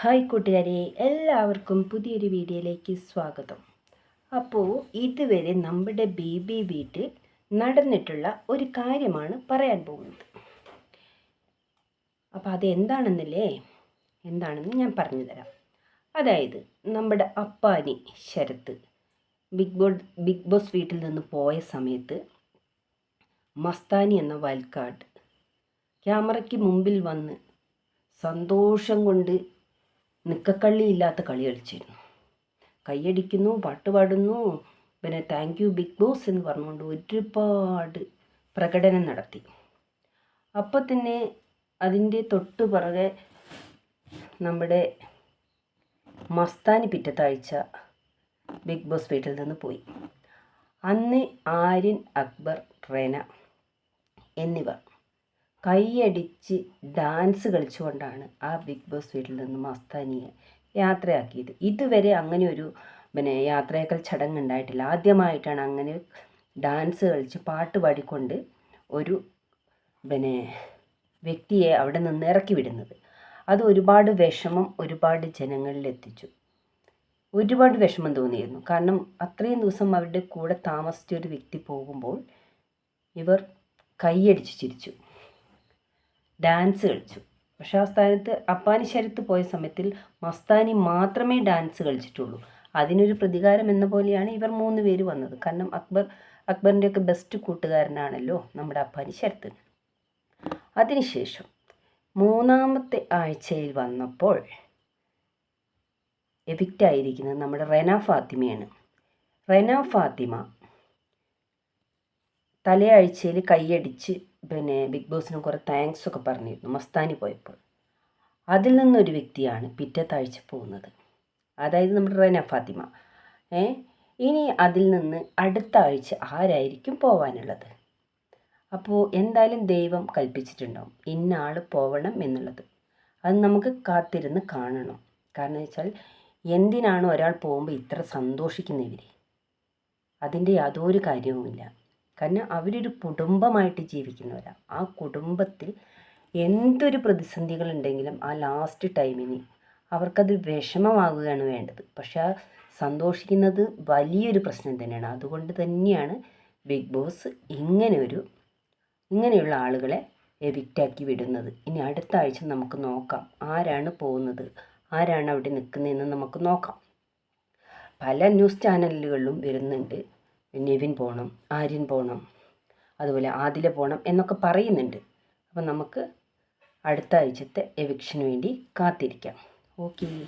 Hi കൂട്ടുകാരെ എല്ലാവർക്കും പുതിയൊരു വീഡിയോയിലേക്ക് സ്വാഗതം. അപ്പോൾ ഇതുവരെ നമ്മുടെ ബേബി വീട്ടിൽ നടന്നിട്ടുള്ള ഒരു കാര്യമാണ് പറയാൻ പോകുന്നത്. അപ്പോൾ അത് എന്താണെന്നല്ലേ എന്താണെന്ന് ഞാൻ പറഞ്ഞു തരാം. അതായത് നമ്മുടെ Appani Sarath big boss big boss വീട്ടിൽ നിന്ന് പോയ സമയത്ത് മസ്താനി എന്ന വയൽക്കാട് ക്യാമറയ്ക്ക് മുമ്പിൽ വന്ന് സന്തോഷം കൊണ്ട് നിക്കക്കള്ളിയില്ലാത്ത കളി കളിച്ചിരുന്നു. കൈയടിക്കുന്നു പാട്ട് പാടുന്നു പിന്നെ താങ്ക് യു ബിഗ് ബോസ് എന്ന് പറഞ്ഞുകൊണ്ട് ഒരുപാട് പ്രകടനം നടത്തി. അപ്പോൾ തന്നെ അതിന്റെ തൊട്ട് പുറകെ നമ്മുടെ മസ്താനി പിറ്റത്താഴ്ച ബിഗ് ബോസ് വീട്ടിൽ നിന്ന് പോയി. അന്ന് ആര്യൻ അക്ബർ റെന എന്നിവർ കൈയടിച്ച് ഡാൻസ് കളിച്ചുകൊണ്ടാണ് ആ ബിഗ് ബോസ് വീട്ടിൽ നിന്ന് മസ്താനിയെ യാത്രയാക്കിയത്. ഇതുവരെ അങ്ങനെ ഒരു പിന്നെ യാത്രയാക്കൽ ചടങ്ങ് ഉണ്ടായിട്ടില്ല. ആദ്യമായിട്ടാണ് അങ്ങനെ ഡാൻസ് കളിച്ച് പാട്ട് പാടിക്കൊണ്ട് ഒരു പിന്നെ വ്യക്തിയെ അവിടെ നിന്ന് ഇറക്കി വിടുന്നത്. അത് ഒരുപാട് വിഷമം ഒരുപാട് ജനങ്ങളിൽ എത്തിച്ചു. ഒരുപാട് വിഷമം തോന്നിയിരുന്നു. കാരണം അത്രയും ദിവസം അവരുടെ കൂടെ താമസിച്ച ഒരു വ്യക്തി പോകുമ്പോൾ ഇവർ കൈയടിച്ച് ചിരിച്ചു. ഡാൻസ് കളിച്ചു. പക്ഷേ ആ സ്ഥാനത്ത് അപ്പാനി ശരത്ത് പോയ സമയത്തിൽ മസ്താനി മാത്രമേ ഡാൻസ് കളിച്ചിട്ടുള്ളൂ. അതിനൊരു പ്രതികാരം എന്ന പോലെയാണ് ഇവർ മൂന്ന് പേര് വന്നത്. കാരണം അക്ബർ അക്ബറിന്റെയൊക്കെ ബെസ്റ്റ് കൂട്ടുകാരനാണല്ലോ നമ്മുടെ അപ്പാനി ശരത്ത്. അതിനുശേഷം മൂന്നാമത്തെ ആഴ്ചയിൽ വന്നപ്പോൾ എവിക്റ്റ് ആയിരിക്കുന്നത് നമ്മുടെ റെന ഫാത്തിമയാണ്. റെന ഫാത്തിമ തലയാഴ്ചയിൽ കൈയടിച്ച് പിന്നെ ബിഗ് ബോസിന് കുറേ താങ്ക്സ് ഒക്കെ പറഞ്ഞിരുന്നു മസ്താനി പോയപ്പോൾ. അതിൽ നിന്നൊരു വ്യക്തിയാണ് പിറ്റത്താഴ്ച പോകുന്നത്. അതായത് നമ്മുടെ റന ഫാത്തിമ. ഏ ഇനി അതിൽ നിന്ന് അടുത്ത ആഴ്ച ആരായിരിക്കും പോവാനുള്ളത്? അപ്പോൾ എന്തായാലും ദൈവം കൽപ്പിച്ചിട്ടുണ്ടാവും ഇന്ന ആൾ പോവണം എന്നുള്ളത്. അത് നമുക്ക് കാത്തിരുന്ന് കാണണം. കാരണം വെച്ചാൽ എന്തിനാണ് ഒരാൾ പോകുമ്പോൾ ഇത്ര സന്തോഷിക്കുന്നവർ അതിന്റെ യാതൊരു കാര്യവുമില്ല. കാരണം അവരൊരു കുടുംബമായിട്ട് ജീവിക്കുന്നവരാണ് ആ കുടുംബത്തിൽ എന്തൊരു പ്രതിസന്ധികളുണ്ടെങ്കിലും ആ ലാസ്റ്റ് ടൈമിന് അവർക്കത് വിഷമമാകുകയാണ് വേണ്ടത്. പക്ഷെ ആ സന്തോഷിക്കുന്നത് വലിയൊരു പ്രശ്നം തന്നെയാണ്. അതുകൊണ്ട് തന്നെയാണ് ബിഗ് ബോസ് ഇങ്ങനെ ഒരു ഇങ്ങനെയുള്ള ആളുകളെ എവിക്റ്റാക്കി വിടുന്നത്. ഇനി അടുത്ത ആഴ്ച നമുക്ക് നോക്കാം ആരാണ് പോകുന്നത് ആരാണ് അവിടെ നിൽക്കുന്നതെന്ന് നമുക്ക് നോക്കാം. പല ന്യൂസ് ചാനലുകളിലും വരുന്നുണ്ട് നിവിൻ പോകണം ആര്യൻ പോകണം അതുപോലെ ആദില പോകണം എന്നൊക്കെ പറയുന്നുണ്ട്. അപ്പം നമുക്ക് അടുത്ത ആഴ്ചത്തെ എവിക്ഷന് വേണ്ടി കാത്തിരിക്കാം. ഓക്കേ.